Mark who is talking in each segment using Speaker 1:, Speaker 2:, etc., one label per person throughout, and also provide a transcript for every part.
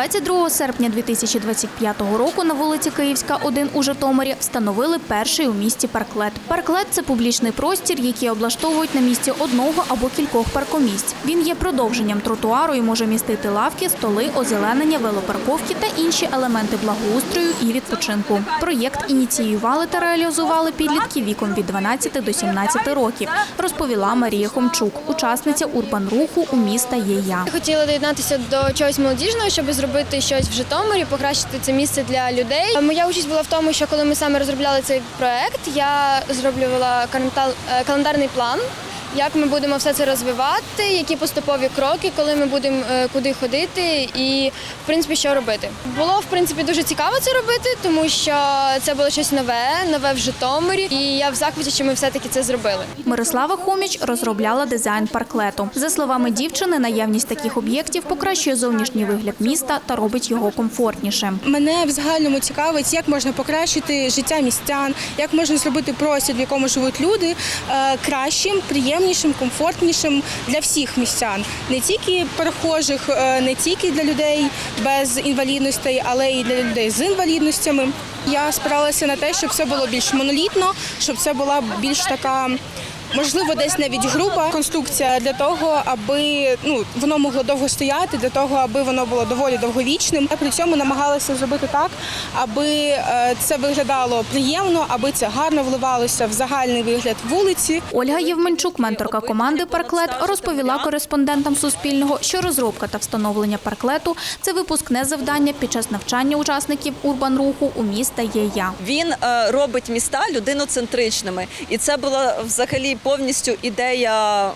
Speaker 1: 22 серпня 2025 року на вулиці Київська, 1 у Житомирі, встановили перший у місті парклет. Парклет це публічний простір, який облаштовують на місці одного або кількох паркомісць. Він є продовженням тротуару і може містити лавки, столи, озеленення, велопарковки та інші елементи благоустрою і відпочинку. Проєкт ініціювали та реалізували підлітки віком від 12 до 17 років, розповіла Марія Хомчук, учасниця урбан-руху у міста є я.
Speaker 2: Я хотіла доєднатися до чогось молодіжного, щоб зробити щось в Житомирі, покращити це місце для людей. Моя участь була в тому, що коли ми саме розробляли цей проект, я зроблювала е, календарний план. Як ми будемо все це розвивати, які поступові кроки, коли ми будемо е, куди ходити, і в принципі що робити. Було в принципі дуже цікаво це робити, тому що це було щось нове, нове в Житомирі, і я в захваті, що ми все-таки це зробили.
Speaker 1: Мирослава Хоміч розробляла дизайн парклету. За словами дівчини, наявність таких об'єктів покращує зовнішній вигляд міста та робить його комфортнішим.
Speaker 3: Мене в загальному цікавить, як можна покращити життя містян, як можна зробити простір, в якому живуть люди, е, кращим, приємнішим, комфортнішим для всіх містян, не тільки перехожих, е, не тільки для людей без інвалідностей, але й для людей з інвалідностями. Я спиралася на те, щоб це було більш монолітно, щоб це була більш така. Можливо, десь навіть груба конструкція для того, аби ну воно могло довго стояти, для того, аби воно було доволі довговічним. При цьому намагалася зробити так, аби е, це виглядало приємно, аби це гарно вливалося в загальний вигляд вулиці.
Speaker 1: Ольга Євменчук, менторка команди Парклет, розповіла кореспондентам Суспільного, що розробка та встановлення парклету це випускне завдання під час навчання учасників урбан-руху у міста є я.
Speaker 4: Він е, робить міста людиноцентричними, і це була взагалі повністю ідея.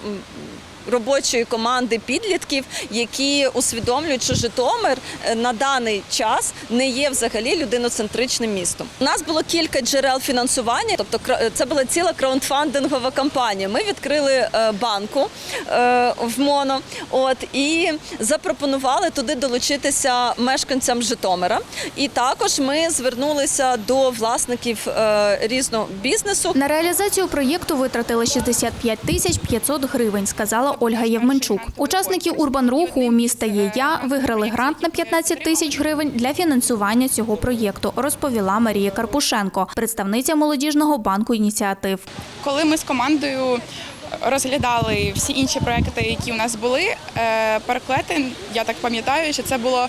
Speaker 4: Робочої команди підлітків, які усвідомлюють, що Житомир е, на даний час не є взагалі людиноцентричним містом. У нас було кілька джерел фінансування, тобто кра- це була ціла краундфандингова кампанія. Ми відкрили е, банку е, в МОНО, от і запропонували туди долучитися мешканцям Житомира. І також ми звернулися до власників е, різного бізнесу.
Speaker 1: На реалізацію проєкту витратили 65 тисяч 500 гривень, сказала Ольга Євменчук. Учасники урбан-руху у міста є я виграли грант на 15 тисяч гривень для фінансування цього проєкту, розповіла Марія Карпушенко, представниця молодіжного банку ініціатив.
Speaker 5: Коли ми з командою розглядали всі інші проекти, які у нас були, е, переклети, я так пам'ятаю, що це було.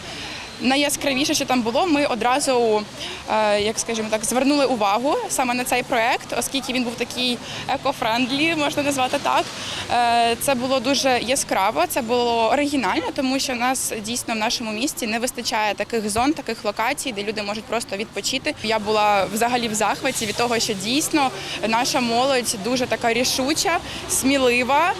Speaker 5: Найяскравіше, що там було, ми одразу, е, як скажімо так, звернули увагу саме на цей проект, оскільки він був такий еко-френдлі, можна назвати так. Е, Це було дуже яскраво, це було оригінально, тому що в нас дійсно в нашому місті не вистачає таких зон, таких локацій, де люди можуть просто відпочити. Я була взагалі в захваті від того, що дійсно наша молодь дуже така рішуча, смілива,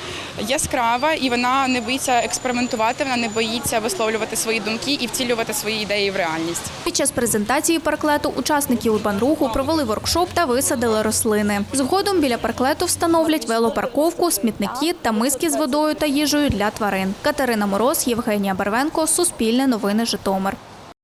Speaker 5: яскрава, і вона не боїться експериментувати, вона не боїться висловлювати свої думки і втілювати свої ідеї в реальність.
Speaker 1: Під час презентації парклету учасники урбан-руху провели воркшоп та висадили рослини. Згодом біля парклету встановлять велопарковку, смітники та миски з водою та їжею для тварин. Катерина Мороз, Євгенія Барвенко, Суспільне новини Житомир.